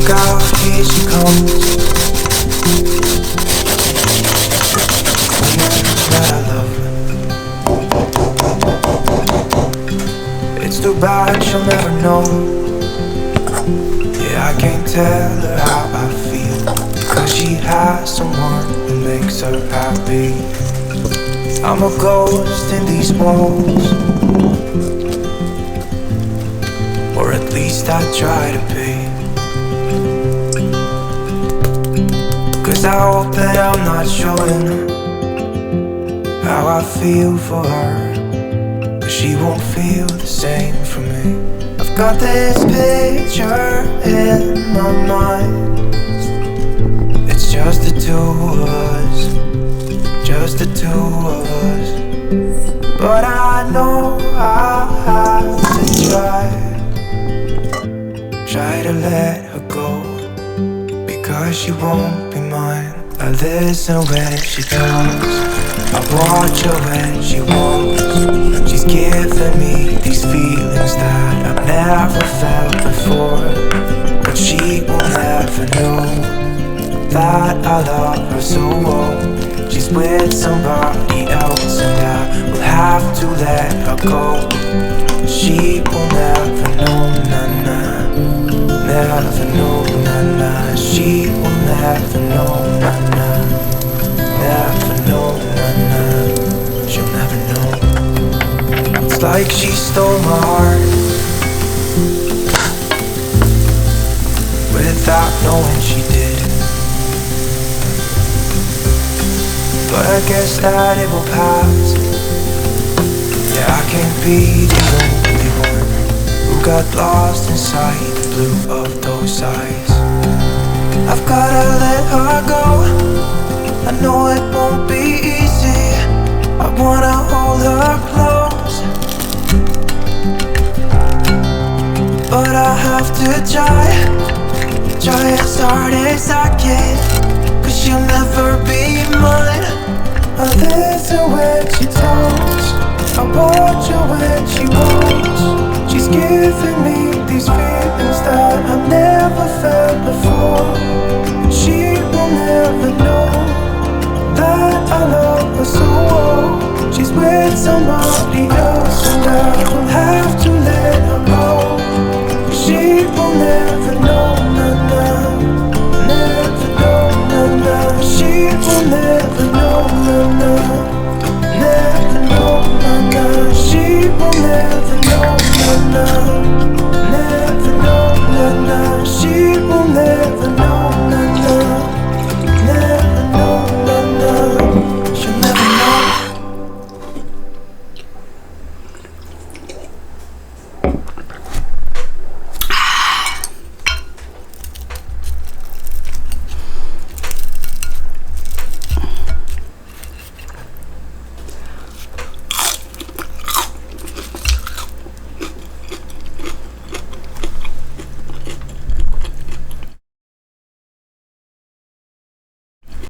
Look out, here she comes. That I love. It's too bad she'll never know. Yeah, I can't tell her how I feel. Cause she has someone who makes her happy. I'm a ghost in these walls. Or at least I try to be. Cause I hope that I'm not showing how I feel for her. But she won't feel the same for me. I've got this picture in my mind. It's just the two of us, just the two of us. But I know I have to try, try to let her she won't be mine. I listen when she talks, I watch her when she walks. She's giving me these feelings that I've never felt before. But she will never know that I love her so well. She's with somebody else, and I will have to let her go. She will never. Never know, nah, nah. She will never know, nah, nah. Never know, nah, nah. She'll never know. It's like she stole my heart without knowing she did. But I guess that it will pass. Yeah, I can't be the only got lost inside the blue of those eyes. I've gotta let her go. I know it won't be easy. I wanna hold her close. But I have to try, try as hard as I can. Cause she'll never be mine. I listen when she talks, I watch